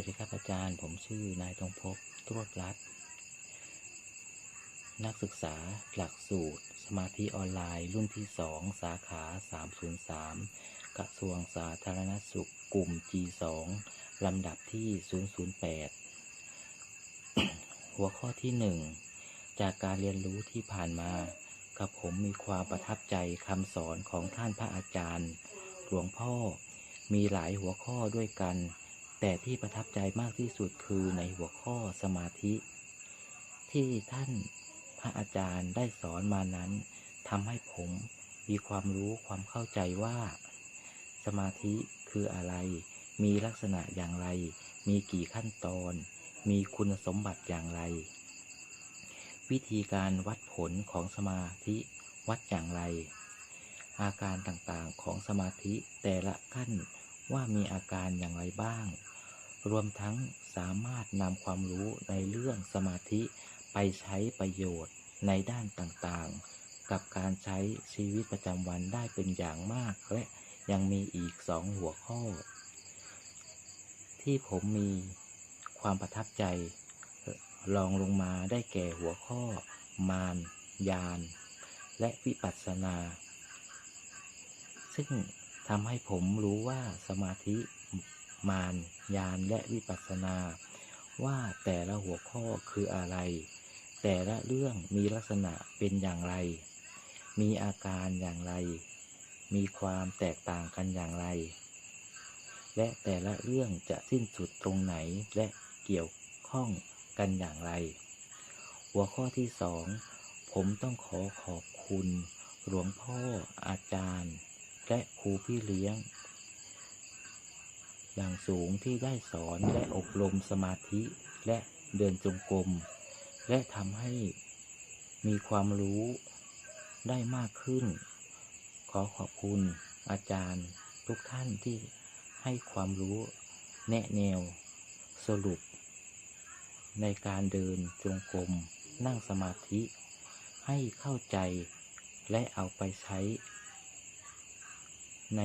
วัสดีครับอาจารย์ ผมชื่อนายทองภพตรวจรัตน์นักศึกษาหลักสูตร สมาธิออนไลน์ รุ่นที่ 2 สาขา 303 กระทรวงสาธารณสุข กลุ่ม G2 ลำดับที่ 008 หัวข้อที่ 1 จากการเรียนรู้ที่ผ่านมากับผมมีความประทับใจคำสอนของท่านพระอาจารย์ หลวงพ่อมีหลายหัวข้อด้วยกัน แต่ที่ประทับใจมากที่สุดคือในหัวข้อสมาธิ ที่ท่านพระอาจารย์ได้สอนมานั้นทำให้ผมมีความรู้ความเข้าใจว่า สมาธิคืออะไร มีลักษณะอย่างไร มีกี่ขั้นตอน มีคุณสมบัติอย่างไร วิธีการวัดผลของสมาธิวัดอย่างไร อาการต่างๆของสมาธิแต่ละขั้นว่ามีอาการอย่างไรบ้าง รวมทั้งสามารถนำความรู้ในเรื่องสมาธิไปใช้ประโยชน์ในด้านต่างๆ กับการใช้ชีวิตประจำวันได้เป็นอย่างมาก และยังมีอีกสองหัวข้อ ที่ผมมีความประทับใจลองลงมาได้แก่หัวข้อ มารยาน และวิปัสสนา ซึ่งทำให้ผมรู้ว่าสมาธิ มารยานและวิปัสสนา ว่าแต่ละหัวข้อคืออะไร แต่ละเรื่องมีลักษณะเป็นอย่างไร มีอาการอย่างไร มีความแตกต่างกันอย่างไร และแต่ละเรื่องจะสิ้นสุดตรงไหนและเกี่ยวข้องกันอย่างไร หัวข้อที่สองผมต้องขอขอบคุณ หลวงพ่ออาจารย์ และครูพี่เลี้ยง อย่างสูงที่ได้สอนและอบรมสมาธิและเดินจงกรมและทำให้มีความรู้ได้มากขึ้น ขอขอบคุณอาจารย์ทุกท่านที่ให้ความรู้แนะแนวสรุป ในการเดินจงกรมนั่งสมาธิ ให้เข้าใจและเอาไปใช้ ใน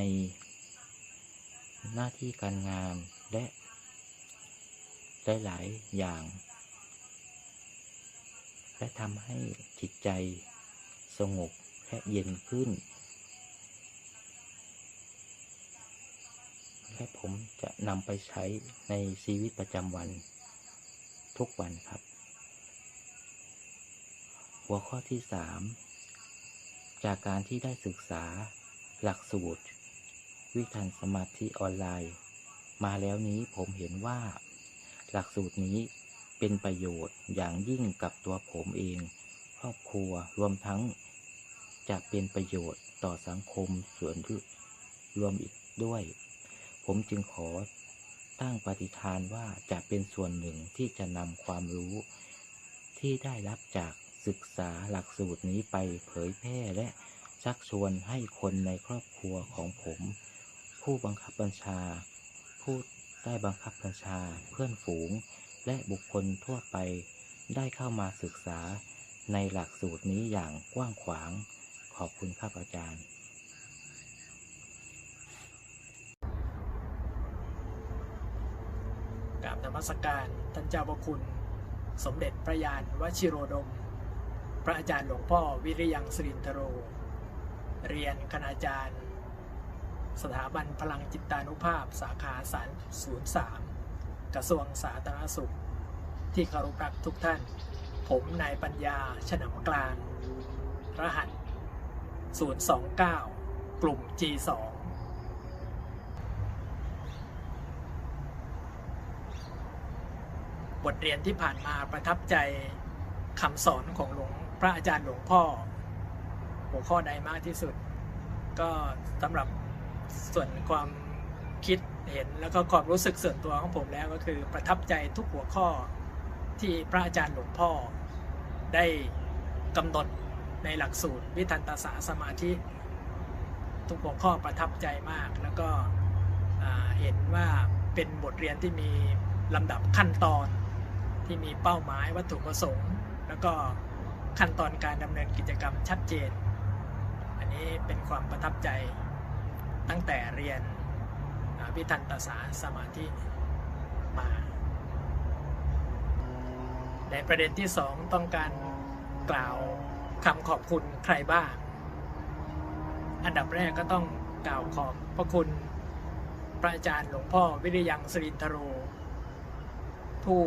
หน้าที่การงานและหลาย ๆ อย่าง และทำให้จิตใจสงบและเย็นขึ้น และผมจะนำไปใช้ในชีวิตประจำวัน ทุกวันครับ หัวข้อที่3จากการที่ได้ศึกษาหลักสูตร วิธันสมาธิออนไลน์ มาแล้วนี้ผมเห็นว่า หลักสูตรนี้เป็นประโยชน์อย่างยิ่งกับตัวผมเอง ครอบครัวรวมทั้ง จะเป็นประโยชน์ต่อสังคมส่วนรวมอีกด้วย ผมจึงขอตั้งปฏิฐานว่าจะเป็นส่วนหนึ่งที่จะนำความรู้ ที่ได้รับจากศึกษาหลักสูตรนี้ไปเผยแพร่และชักชวนให้คนในครอบครัวของผม ผู้บังคับบัญชา ผู้ได้บังคับบัญชาเพื่อนฝูง และบุคคลทั่วไปได้เข้ามาศึกษาในหลักสูตรนี้อย่างกว้างขวาง ขอบคุณครับอาจารย์ กราบนมัสการท่านเจ้าพระคุณ สมเด็จพระยานวชิโรดม พระอาจารย์หลวงพ่อวิริยังสรินทโร เรียนคณาจารย์ สถาบันพลังจิตานุภาพ สาขาสารศูนย์สามกระทรวงสาธารณสุข ที่เคารพรักทุกท่าน ผมนายปัญญาฉนำกลาง รหัส 029 กลุ่ม G2 บทเรียนที่ผ่านมาประทับใจคำสอนของหลวงพระอาจารย์หลวงพ่อ หัวข้อใดมากที่สุด ก็สำหรับ ส่วนความคิดเห็นแล้วก็ความรู้สึกส่วนตัวของผมแล้วก็คือประทับใจทุกหัวข้อที่พระอาจารย์หลวงพ่อได้กำหนดในหลักสูตรวิทันตสาสมาธิ ทุกหัวข้อประทับใจมาก แล้วก็เห็นว่าเป็นบทเรียนที่มีลำดับขั้นตอนที่มีเป้าหมายวัตถุประสงค์ แล้วก็ขั้นตอนการดำเนินกิจกรรมชัดเจน อันนี้เป็นความประทับใจ ตั้งแต่เรียนอ่าวิทันตสาสมาธิมา ในประเด็นที่สองต้องการกล่าวคำขอบคุณใครบ้าง อันดับแรกก็ต้องกล่าวขอบพระคุณพระอาจารย์หลวงพ่อวิริยังสรินทโร ผู้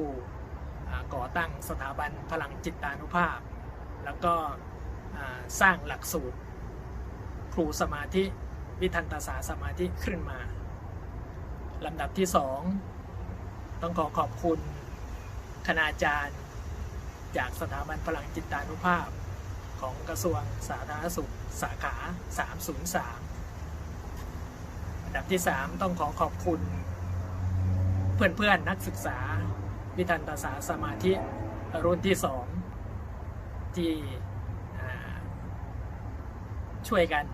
ก่อตั้งสถาบันพลังจิตานุภาพ แล้วก็สร้างหลักสูตรครูสมาธิ วิทันตศาสตร์สมาธิขึ้นมาลำดับที่สองต้องขอขอบคุณคณาจารย์ จากสถาบันพลังจิตานุภาพ ของกระทรวงสาธารณสุขสาขา 303อันดับที่ 3 ต้องขอขอบคุณ เพื่อนๆนนักศึกษา วิทันตศาสตร์สมาธิรุ่นที่ 2 ที่ช่วยกัน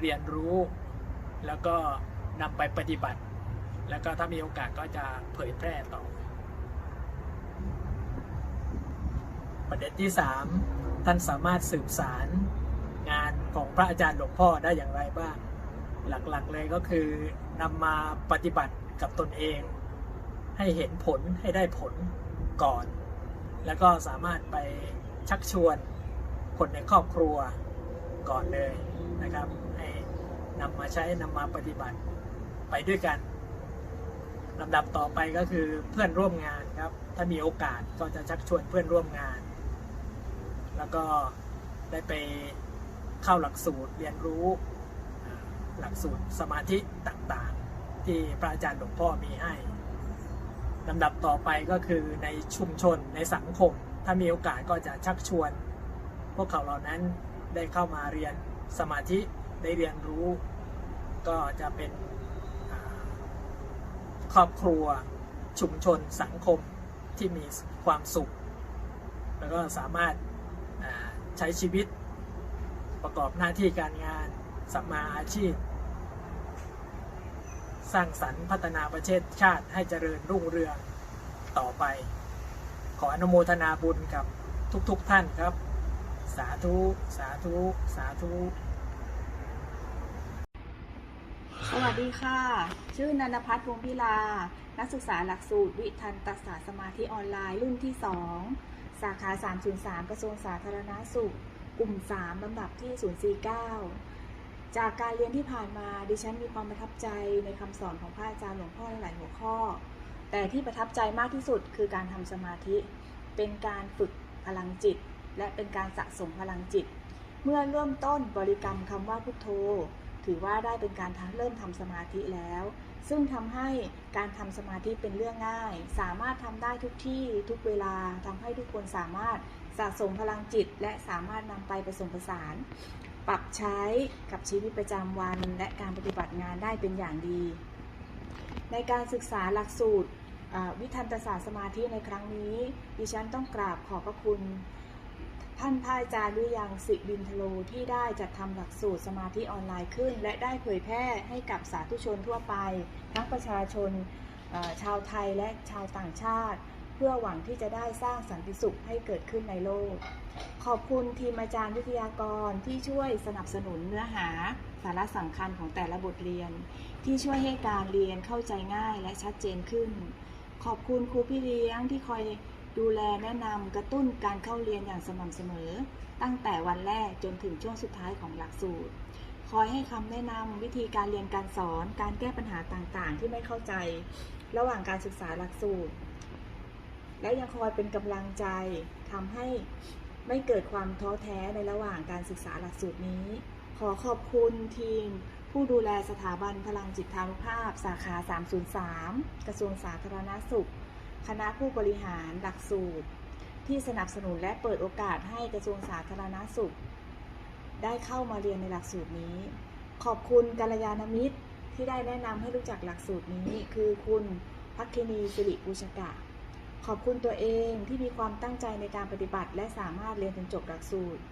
เรียนรู้ แล้วก็นำไปปฏิบัติ แล้วก็ถ้ามีโอกาสก็จะเผยแพร่ต่อ ประเด็นที่ 3 ท่านสามารถสืบสารงานของพระอาจารย์หลวงพ่อได้อย่างไรบ้าง หลักๆเลยก็คือนำมาปฏิบัติกับตนเอง ให้เห็นผลให้ได้ผลก่อน แล้วก็สามารถไปชักชวนคนในครอบครัว ก่อนเลยนะครับ ให้นำมาใช้นำมาปฏิบัติไปด้วยกันลำดับต่อไปก็คือเพื่อนร่วมงานครับ ถ้ามีโอกาสก็จะชักชวนเพื่อนร่วมงาน แล้วก็ได้ไปเข้าหลักสูตรเรียนรู้หลักสูตรสมาธิต่างๆ ที่พระอาจารย์หลวงพ่อมีให้ลำดับต่อไปก็คือในชุมชนในสังคม ถ้ามีโอกาสก็จะชักชวน พวกเขาเหล่านั้น ได้เข้ามาเรียนสมาธิได้เรียนรู้ ก็จะเป็นครอบครัวชุมชนสังคมที่มีความสุข แล้วก็สามารถาใช้ชีวิตประกอบหน้าที่การงานสัมมาอาชีพ สร้างสรรค์พัฒนาประเทศชาติให้เจริญรุ่งเรืองต่อไป ขออนุโมทนาบุญกับทุกๆทท่านครับ สาธุ สาธุ สาธุ สวัสดีค่ะ ชื่อนันพัฒน์วงพิลา นักศึกษาหลักสูตรวิทันตศาสตร์สมาธิออนไลน์รุ่นที่ 2 สาขา 303 กระทรวงสาธารณาสุข กลุ่ม 3 ลำดับที่ 049 จากการเรียนที่ผ่านมาดิฉันมีความประทับใจในคำสอนของพระอาจารย์หลวงพ่อหลายหัวข้อ แต่ที่ประทับใจมากที่สุดคือการทำสมาธิ เป็นการฝึกพลังจิต และเป็นการสะสมพลังจิต เมื่อเริ่มต้นบริกรรมคำว่าพุทโธ ถือว่าได้เป็นการทเริ่มทำสมาธิแล้ว ซึ่งทำให้การทำสมาธิเป็นเรื่องง่าย สามารถทำได้ทุกที่ทุกเวลาทำให้ทุกคนสามารถสะสมพลังจิต และสามารถนำไปผสมผสาน ปรับใช้กับชีวิตประจำวัน และการปฏิบัติงานได้เป็นอย่างดี ในการศึกษาหลักสูตรวิทันตศาสตร์สมาธิในครั้งนี้ ดิฉันต้องกราบขอบพระคุณ ท่านพระอาจารย์วิยังสิบินทโลที่ได้จัดทำหลักสูตรสมาธิออนไลน์ขึ้น และได้เผยแพร่ให้กับสาธุชนทั่วไป ทั้งประชาชนชาวไทยและชาวต่างชาติ เพื่อหวังที่จะได้สร้างสันติสุขให้เกิดขึ้นในโลก ขอบคุณทีมอาจารย์วิทยากรที่ช่วยสนับสนุนเนื้อหาสาระสำคัญของแต่ละบทเรียน ที่ช่วยให้การเรียนเข้าใจง่ายและชัดเจนขึ้น ขอบคุณครูพี่เลี้ยงที่คอย ดูแลแนะนำกระตุ้นการเข้าเรียนอย่างสม่ำเสมอ ตั้งแต่วันแรกจนถึงช่วงสุดท้ายของหลักสูตร คอยให้คำแนะนำวิธีการเรียนการสอน การแก้ปัญหาต่างๆ ที่ไม่เข้าใจ ระหว่างการศึกษาหลักสูตร และยังคอยเป็นกำลังใจทำให้ไม่เกิดความท้อแท้ในระหว่างการศึกษาหลักสูตรนี้ ขอขอบคุณทีม ผู้ดูแลสถาบันพลังจิตทานุภาพ สาขา 303 กระทรวงสาธารณสุข คณะผู้บริหารหลักสูตร ที่สนับสนุนและเปิดโอกาสให้กระทรวงสาธารณสุข ได้เข้ามาเรียนในหลักสูตรนี้ ขอบคุณกัลยาณมิตรที่ได้แนะนำให้รู้จักหลักสูตรนี้คือคุณพักคินีสิริปุชกะ ขอบคุณตัวเองที่มีความตั้งใจในการปฏิบัติ และสามารถเรียนจนจบหลักสูตร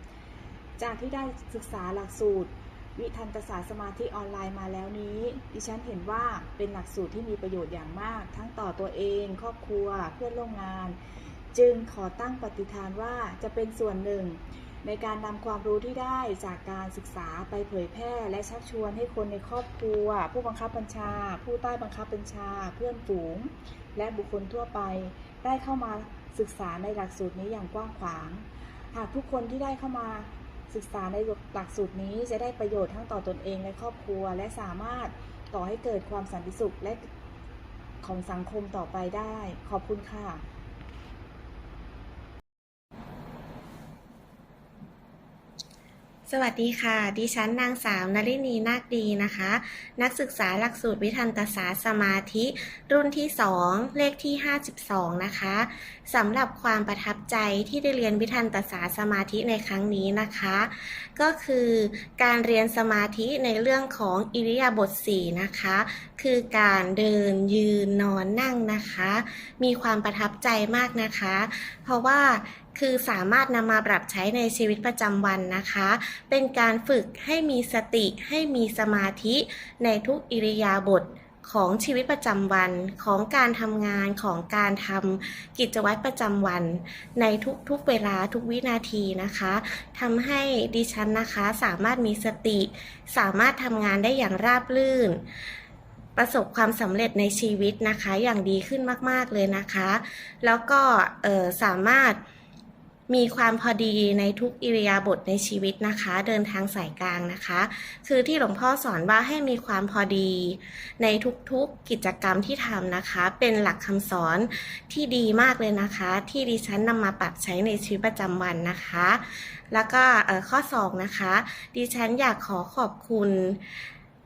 จากที่ได้ศึกษาหลักสูตร วิทันตศาสตร์สมาธิออนไลน์มาแล้วนี้ ดิฉันเห็นว่าเป็นหลักสูตรที่มีประโยชน์อย่างมาก ทั้งต่อตัวเอง ครอบครัว เพื่อนร่วมงาน จึงขอตั้งปฏิฐานว่าจะเป็นส่วนหนึ่ง ในการนำความรู้ที่ได้จากการศึกษาไปเผยแพร่ และชักชวนให้คนในครอบครัว ผู้บังคับบัญชา ผู้ใต้บังคับบัญชา เพื่อนฝูง และบุคคลทั่วไป ได้เข้ามาศึกษาในหลักสูตรนี้อย่างกว้างขวาง หากทุกคนที่ได้เข้ามา ศึกษาในหลักสูตรนี้จะได้ประโยชน์ทั้งต่อตนเองและครอบครัว และสามารถต่อให้เกิดความสันติสุขและของสังคมต่อไปได้ ขอบคุณค่ะ สวัสดีค่ะ ดิฉันนางสาวนลินีนาคดีนะคะ นักศึกษาหลักสูตรวิทันตศาสตร์สมาธิ รุ่นที่ 2 เลขที่ 52 นะคะสำหรับความประทับใจที่ได้เรียนวิทันตศาสตร์สมาธิในครั้งนี้นะคะ ก็คือการเรียนสมาธิในเรื่องของอิริยาบถ4นะคะ คือการเดินยืนนอนนั่งนะคะ มีความประทับใจมากนะคะ เพราะว่า คือสามารถนำมาปรับใช้ในชีวิตประจำวันนะคะ เป็นการฝึกให้มีสติให้มีสมาธิในทุกอิริยาบถของชีวิตประจำวันของการทำงานของการทำกิจวัตรประจำวัน ในทุกๆเวลาทุกวินาทีนะคะทำให้ดิฉันนะคะสามารถมีสติ สามารถทำงานได้อย่างราบรื่น ประสบความสำเร็จในชีวิตนะคะอย่างดีขึ้นมาก ๆเลยนะคะ แล้วก็สามารถ มีความพอดีในทุกอิริยาบถในชีวิตนะคะ เดินทางสายกลางนะคะ คือที่หลวงพ่อสอนว่าให้มีความพอดีในทุกๆกิจกรรมที่ทำนะคะ เป็นหลักคำสอนที่ดีมากเลยนะคะ ที่ดิฉันนำมาปรับใช้ในชีวิตประจำวันนะคะ แล้วก็ข้อสองนะคะ ดิฉันอยากขอขอบคุณ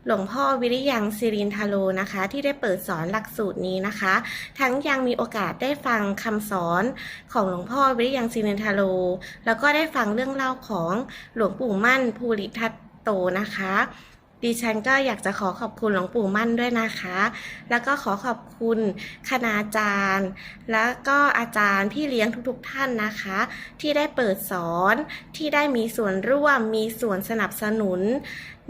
หลวงพ่อวิริยังสิรินทาโลนะคะ ที่ได้เปิดสอนหลักสูตรนี้นะคะ ทั้งยังมีโอกาสได้ฟังคำสอนของหลวงพ่อวิริยังสิรินทาโล แล้วก็ได้ฟังเรื่องเล่าของหลวงปู่มั่นภูริทัตโตนะคะ ดิฉันก็อยากจะขอขอบคุณหลวงปู่มั่นด้วยนะคะ แล้วก็ขอขอบคุณคณาจารย์ แล้วก็อาจารย์พี่เลี้ยงทุกๆท่านนะคะ ที่ได้เปิดสอนที่ได้มีส่วนร่วมมีส่วนสนับสนุน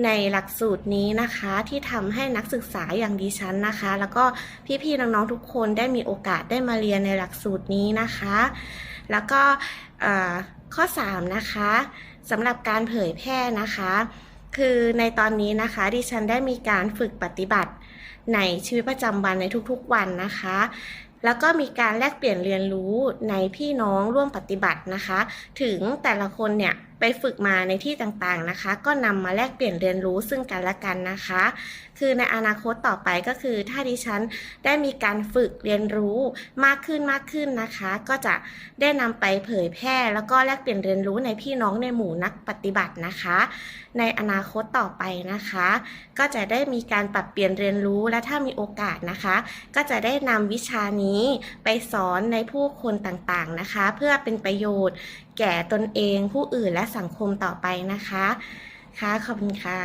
ในหลักสูตรนี้นะคะ ที่ทำให้นักศึกษาอย่างดิฉันนะคะ แล้วก็พี่ๆน้องๆทุกคนได้มีโอกาสได้มาเรียนในหลักสูตรนี้นะคะ แล้วก็เอ่อข้อ 3 นะคะสำหรับการเผยแพร่นะคะ คือในตอนนี้นะคะดิฉันได้มีการฝึกปฏิบัติในชีวิตประจำวันในทุกๆวันนะคะ แล้วก็มีการแลกเปลี่ยนเรียนรู้ในพี่น้องร่วมปฏิบัตินะคะ ถึงแต่ละคนเนี่ยไปฝึกมาในที่ต่างๆนะคะ ก็นำมาแลกเปลี่ยนเรียนรู้ซึ่งกันและกันนะคะ คือในอนาคตต่อไปก็คือถ้าดิฉันได้มีการฝึกเรียนรู้มากขึ้นมากขึ้นนะคะ ก็จะได้นำไปเผยแพร่ แล้วก็แลกเปลี่ยนเรียนรู้ในพี่น้องในหมู่นักปฏิบัตินะคะ ในอนาคตต่อไปนะคะ ก็จะได้มีการปรับเปลี่ยนเรียนรู้และถ้ามีโอกาสนะคะ ก็จะได้นำวิชานี้ไปสอนในผู้คนต่างๆนะคะ เพื่อเป็นประโยชน์ แก่ตนเองผู้อื่นและสังคมต่อไปนะคะ ค่ะ ขอบคุณค่ะ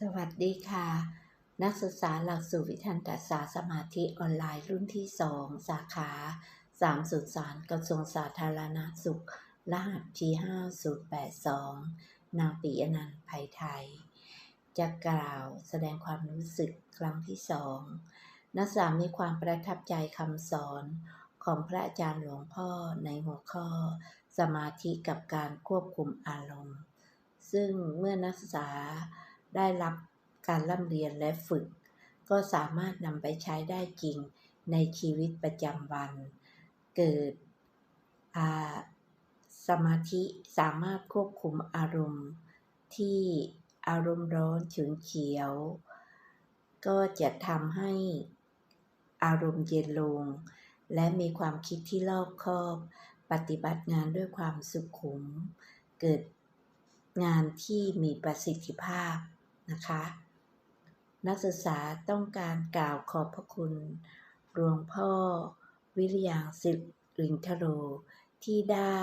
สวัสดีค่ะ นักศึกษาหลักสูตรวิทันตศาสตร์สมาธิออนไลน์รุ่นที่ 2 สาขา3สุสานกระทรวงสาธารณสุข รหัสที่ 5082 นางปิยนันท์ภัยไทย จะกล่าวแสดงความรู้สึกครั้งที่สอง นักศึกษามีความประทับใจคำสอนของพระอาจารย์หลวงพ่อในหัวข้อ สมาธิกับการควบคุมอารมณ์ ซึ่งเมื่อนักศึกษาได้รับการร่ำเรียนและฝึก ก็สามารถนำไปใช้ได้จริงในชีวิตประจำวัน เกิดสมาธิสามารถควบคุมอารมณ์ที่ อารมณ์ร้อนฉุนเฉียว ก็จะทำให้อารมณ์เย็นลง และมีความคิดที่รอบคอบ ปฏิบัติงานด้วยความสุขุม เกิดงานที่มีประสิทธิภาพนะคะ นักศึกษาต้องการกล่าวขอบพระคุณหลวงพ่อวิริยังสิรินทโร ที่ได้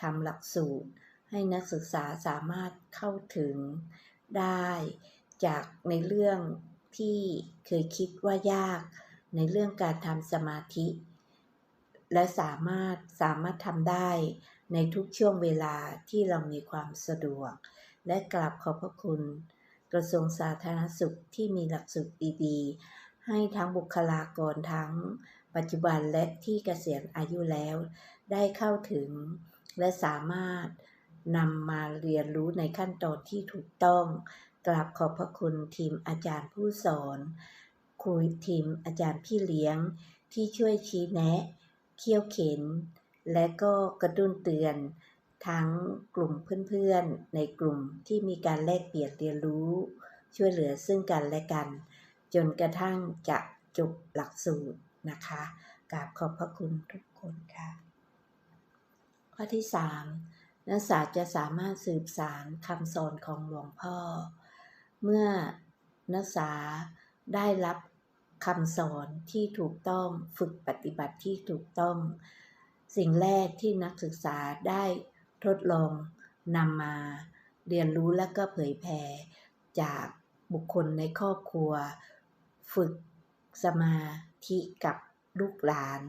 ทำหลักสูตรให้นักศึกษาสามารถเข้าถึง ได้ จากในเรื่องที่เคยคิดว่ายาก ในเรื่องการทำสมาธิ และสามารถสามารถทำได้ในทุกช่วงเวลาที่เรามีความสะดวก และกราบขอบพระคุณ กระทรวงสาธารณสุขที่มีหลักสูตรดีๆ ให้ทั้งบุคลากรทั้งปัจจุบันและที่เกษียณอายุแล้ว ได้เข้าถึง และสามารถ นำมาเรียนรู้ในขั้นตอนที่ถูกต้อง กราบขอบพระคุณทีมอาจารย์ผู้สอน ครูทีมอาจารย์พี่เลี้ยงที่ช่วยชี้แนะเคี่ยวเข็น และก็กระตุ้นเตือน ทั้งกลุ่มเพื่อนๆ ในกลุ่มที่มีการแลกเปลี่ยนเรียนรู้ ช่วยเหลือซึ่งกันและกัน จนกระทั่งจะจบหลักสูตรนะคะกราบขอบพระคุณทุกคนค่ะ ข้อที่ 3 นักศึกษาจะสามารถสืบสารคำสอนของหลวงพ่อ เมื่อนักศึกษาได้รับคำสอนที่ถูกต้องฝึกปฏิบัติที่ถูกต้อง สิ่งแรกที่นักศึกษาได้ทดลองนำมา เรียนรู้และก็เผยแผ่จากบุคคลในครอบครัว ฝึกสมาธิกับลูกหลาน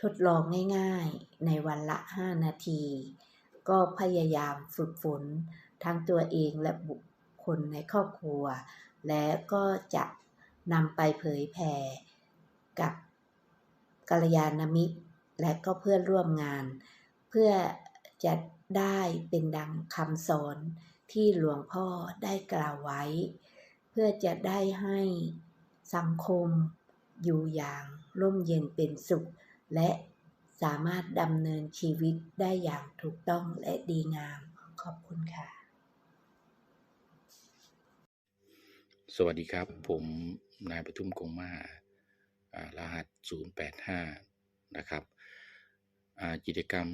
ทดลองง่ายๆ ในวันละ 5 นาที ก็พยายามฝึกฝนทั้งตัวเองและบุคคลในครอบครัว และก็จะนำไปเผยแผ่กับกัลยาณมิตร และก็เพื่อนร่วมงาน เพื่อจะได้เป็นดังคำสอนที่หลวงพ่อได้กล่าวไว้ เพื่อจะได้ให้สังคมอยู่อย่างร่มเย็นเป็นสุข และ สามารถดำเนินชีวิตได้อย่างถูกต้องและดีงาม ขอบคุณค่ะ สวัสดีครับ ผมนายประทุมคงมารหัส 085 นะครับกิจกรรม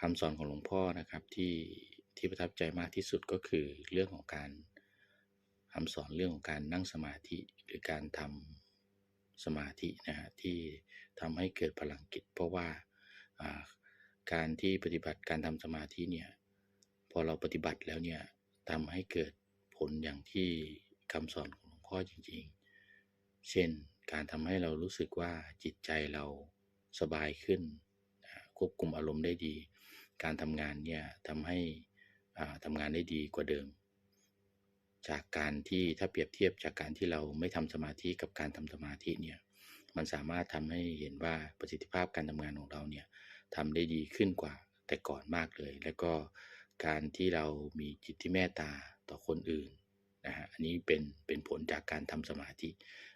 คำสอนของหลวงพ่อนะครับที่ที่ประทับใจมากที่สุดก็คือเรื่องของการคำสอนเรื่องของการนั่งสมาธิหรือการทำ สมาธินะฮะที่ทำให้เกิดพลังจิตเพราะว่าการที่ปฏิบัติการทำสมาธิเนี่ยพอเราปฏิบัติแล้วเนี่ยทำให้เกิดผลอย่างที่คำสอนของหลวงพ่อจริง ๆ เช่นการทำให้เรารู้สึกว่าจิตใจเราสบายขึ้น ควบคุมอารมณ์ได้ดี การทำงานเนี่ยทำให้อ่าทำงานได้ดีกว่าเดิม จากการที่ถ้าเปรียบเทียบจากการที่เราไม่ทำสมาธิกับการทำสมาธิเนี่ยมันสามารถทำให้เห็นว่าประสิทธิภาพการทำงานของเราเนี่ยทำได้ดีขึ้นกว่าแต่ก่อนมากเลย แล้วก็การที่เรามีจิตที่เมตตาต่อคนอื่นนะฮะอันนี้เป็นเป็นผลจากการทำสมาธิ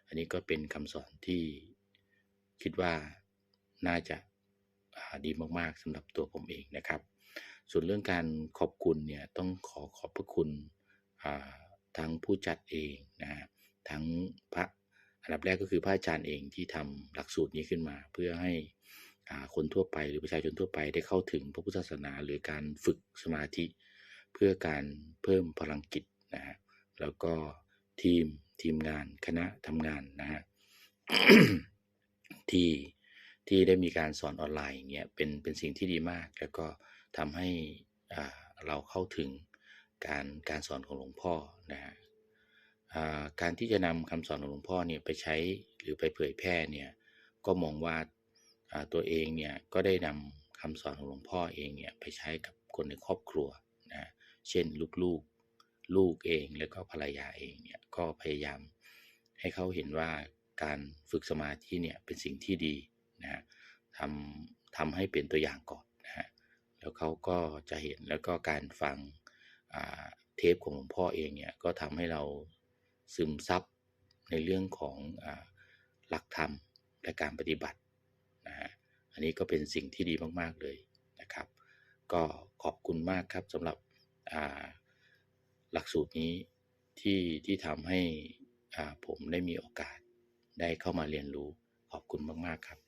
อันนี้ก็เป็นคำสอนที่คิดว่าน่าจะาดีมากๆสำหรับตัวผมเองนะครับ ส่วนเรื่องการขอบคุณเนี่ยต้องขอขอบพระคุณอ่า ทั้งผู้จัดเองนะฮะทั้งพระอันดับแรกก็คือพระอาจารย์เองที่ทำหลักสูตรนี้ขึ้นมา เพื่อให้คนทั่วไปหรือประชาชนทั่วไปได้เข้าถึงพระพุทธศาสนาหรือการฝึกสมาธิ เพื่อการเพิ่มพลังจิตนะฮะแล้วก็ทีมทีมงานคณะทำงานนะฮะที่ที่ได้มีการสอนออนไลน์อย่างเงี้ยเป็นเป็นสิ่งที่ดีมาก แล้วก็ทำให้เราเข้าถึง การการสอนของหลวงพ่อนะฮะการที่จะนำคำสอนของหลวงพ่อเนี่ยไปใช้หรือไปเผยแพร่เนี่ยก็มองว่าตัวเองเนี่ยก็ได้นำคำสอนของหลวงพ่อเองเนี่ยไปใช้กับคนในครอบครัวนะเช่นลูกๆลูกเองแล้วก็ภรรยาเองเนี่ยก็พยายามให้เขาเห็นว่าการฝึกสมาธิเนี่ยเป็นสิ่งที่ดีนะฮะทำทำให้เป็นตัวอย่างก่อนนะฮะแล้วเขาก็จะเห็นแล้วก็การฟัง เทปของหลวงพ่อเองเนี่ยก็ทำให้เราซึมซับในเรื่องของอหลักธรรมและการปฏิบัตินะฮะอันนี้ก็เป็นสิ่งที่ดีมาก ๆ เลยนะครับ ก็ขอบคุณมากครับสำหรับหลักสูตรนี้ที่ที่ทำให้ผมได้มีโอกาสได้เข้ามาเรียนรู้ขอบคุณมาก ๆ ครับ